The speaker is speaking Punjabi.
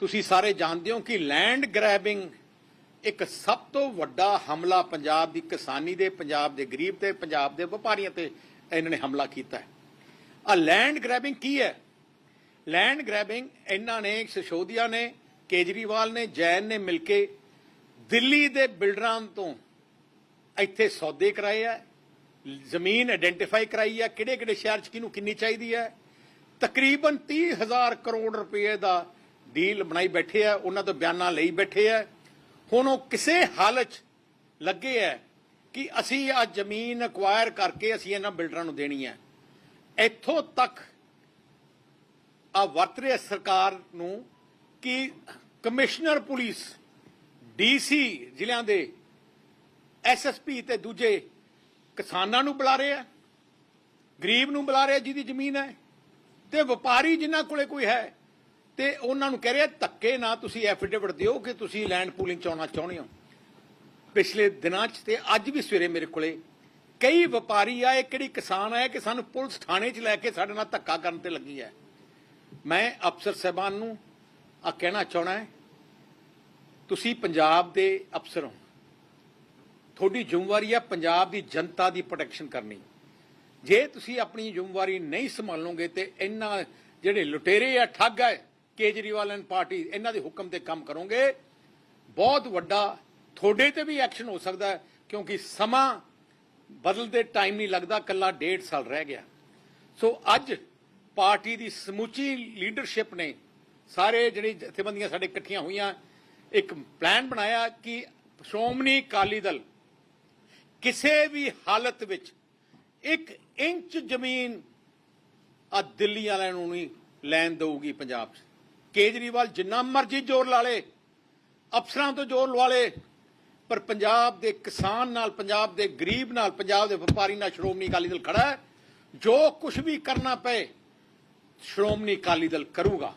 ਤੁਸੀਂ ਸਾਰੇ ਜਾਣਦੇ ਹੋ ਕਿ ਲੈਂਡ ਗ੍ਰੈਬਿੰਗ ਇੱਕ ਸਭ ਤੋਂ ਵੱਡਾ ਹਮਲਾ ਪੰਜਾਬ ਦੀ ਕਿਸਾਨੀ ਦੇ, ਪੰਜਾਬ ਦੇ ਗਰੀਬ ਤੇ, ਪੰਜਾਬ ਦੇ ਵਪਾਰੀਆਂ ਤੇ ਇਹਨਾਂ ਨੇ ਹਮਲਾ ਕੀਤਾ ਹੈ। ਆ ਲੈਂਡ ਗ੍ਰੈਬਿੰਗ ਕੀ ਹੈ? ਲੈਂਡ ਗ੍ਰੈਬਿੰਗ ਇਹਨਾਂ ਨੇ ਸਿਸੋਦੀਆ ਨੇ, ਕੇਜਰੀਵਾਲ ਨੇ, ਜੈਨ ਨੇ ਮਿਲ ਕੇ ਦਿੱਲੀ ਦੇ ਬਿਲਡਰਾਂ ਤੋਂ ਇੱਥੇ ਸੌਦੇ ਕਰਾਏ ਆ, ਜ਼ਮੀਨ ਆਇਡੈਂਟੀਫਾਈ ਕਰਾਈ ਆ ਕਿਹੜੇ ਕਿਹੜੇ ਸ਼ਹਿਰ ਚ ਕਿਹਨੂੰ ਕਿੰਨੀ ਚਾਹੀਦੀ ਹੈ? ਤਕਰੀਬਨ 30000 ਕਰੋੜ ਰੁਪਏ ਦਾ ਡੀਲ ਬਣਾਈ ਬੈਠੇ ਆ, ਉਹਨਾਂ ਤੋਂ ਬਿਆਨਾਂ ਲਈ ਬੈਠੇ ਆ। ਹੁਣ ਉਹ ਕਿਸੇ ਹਾਲਤ ਲੱਗੇ ਆ ਕਿ ਅਸੀਂ ਆ ਜ਼ਮੀਨ ਅਕਵਾਇਰ ਕਰਕੇ ਅਸੀਂ ਇਹਨਾਂ ਬਿਲਡਰਾਂ ਨੂੰ ਦੇਣੀ ਹੈ ਇੱਥੋਂ ਤੱਕ ਆ ਵਰਤ ਰਿਹਾ ਸਰਕਾਰ ਨੂੰ ਕਿ ਕਮਿਸ਼ਨਰ ਪੁਲਿਸ, ਡੀਸੀ ਜ਼ਿਲ੍ਹਿਆਂ ਦੇ ਐਸਐਸਪੀ ਤੇ ਦੂਜੇ ਕਿਸਾਨਾਂ ਨੂੰ ਬੁਲਾ ਰਹੇ ਆ, ਗਰੀਬ ਨੂੰ ਬੁਲਾ ਰਿਹਾ ਜਿਹਦੀ ਜ਼ਮੀਨ ਹੈ ਤੇ ਵਪਾਰੀ ਜਿਨ੍ਹਾਂ ਕੋਲੇ ਕੋਈ ਹੈ ਤੇ ਉਹਨਾਂ ਨੂੰ ਕਹਿ ਰਿਹਾ, ਧੱਕੇ ਨਾ ਤੁਸੀਂ ਐਫੀਡੇਵਿਟ ਦਿਓ ਕਿ ਤੁਸੀਂ ਲੈਂਡ ਪੂਲਿੰਗ ਚ ਆਉਣਾ ਚਾਹੁੰਦੇ ਹੋ। ਪਿਛਲੇ ਦਿਨਾਂ 'ਚ ਤੇ ਅੱਜ ਵੀ ਸਵੇਰੇ ਮੇਰੇ ਕੋਲੇ ਕਈ ਵਪਾਰੀ ਆਏ, ਕਿਹੜੀ ਕਿਸਾਨ ਆਏ ਕਿ ਸਾਨੂੰ ਪੁਲਿਸ ਥਾਣੇ 'ਚ ਲੈ ਕੇ ਸਾਡੇ ਨਾਲ ਧੱਕਾ ਕਰਨ ਤੇ ਲੱਗੀ ਹੈ। ਮੈਂ ਅਫਸਰ ਸਾਹਿਬਾਨ ਨੂੰ ਆ ਕਹਿਣਾ ਚਾਹਣਾ ਹੈ, ਤੁਸੀਂ ਪੰਜਾਬ ਦੇ ਅਫਸਰ ਹੋ। ਤੁਹਾਡੀ ਜ਼ਿੰਮੇਵਾਰੀ ਹੈ ਪੰਜਾਬ ਦੀ ਜਨਤਾ ਦੀ ਪ੍ਰੋਟੈਕਸ਼ਨ ਕਰਨੀ। ਜੇ ਤੁਸੀਂ ਆਪਣੀ ਜ਼ਿੰਮੇਵਾਰੀ ਨਹੀਂ ਸੰਭਾਲੋਗੇ ਤੇ ਇਹਨਾਂ ਜਿਹੜੇ ਲੁਟੇਰੇ ਆ, ਠੱਗ ਹੈ ਕੇਜਰੀਵਾਲ ਐਂਡ ਪਾਰਟੀ ਇਹਨਾਂ ਦੇ ਹੁਕਮ ਤੇ ਕੰਮ ਕਰੋਗੇ। ਬਹੁਤ ਵੱਡਾ, ਤੁਹਾਡੇ ਤੇ ਵੀ ਐਕਸ਼ਨ ਹੋ ਸਕਦਾ ਹੈ, ਕਿਉਂਕਿ ਸਮਾਂ ਬਦਲਦੇ ਟਾਈਮ ਨਹੀਂ ਲੱਗਦਾ ਕੱਲਾ ਡੇਢ ਸਾਲ ਰਹਿ ਗਿਆ। ਸੋ ਅੱਜ ਪਾਰਟੀ ਦੀ ਸਮੁੱਚੀ ਲੀਡਰਸ਼ਿਪ ਨੇ ਸਾਰੇ ਜਿਹੜੇ ਜਥੇਬੰਦੀਆਂ ਸਾਡੇ ਇਕੱਠੀਆਂ ਹੋਈਆਂ, ਇੱਕ ਪਲਾਨ ਬਣਾਇਆ ਕਿ ਸ਼੍ਰੋਮਣੀ ਅਕਾਲੀ ਦਲ ਕਿਸੇ ਵੀ ਹਾਲਤ ਵਿੱਚ ਇੱਕ ਇੰਚ ਜ਼ਮੀਨ ਆ ਦਿੱਲੀ ਵਾਲਿਆਂ ਨੂੰ ਨਹੀਂ ਲੈਣ ਦਊਗੀ ਪੰਜਾਬ। 'ਚ ਕੇਜਰੀਵਾਲ ਜਿੰਨਾ ਮਰਜ਼ੀ ਜ਼ੋਰ ਲਾ ਲੇ, ਅਫਸਰਾਂ ਤੋਂ ਜ਼ੋਰ ਲਵਾ ਲੇ, ਪਰ ਪੰਜਾਬ ਦੇ ਕਿਸਾਨ ਨਾਲ, ਪੰਜਾਬ ਦੇ ਗਰੀਬ ਨਾਲ, ਪੰਜਾਬ ਦੇ ਵਪਾਰੀ ਨਾਲ ਸ਼੍ਰੋਮਣੀ ਅਕਾਲੀ ਦਲ ਖੜਾ ਹੈ। ਜੋ ਕੁਝ ਵੀ ਕਰਨਾ ਪਏ, ਸ਼੍ਰੋਮਣੀ ਅਕਾਲੀ ਦਲ ਕਰੂਗਾ।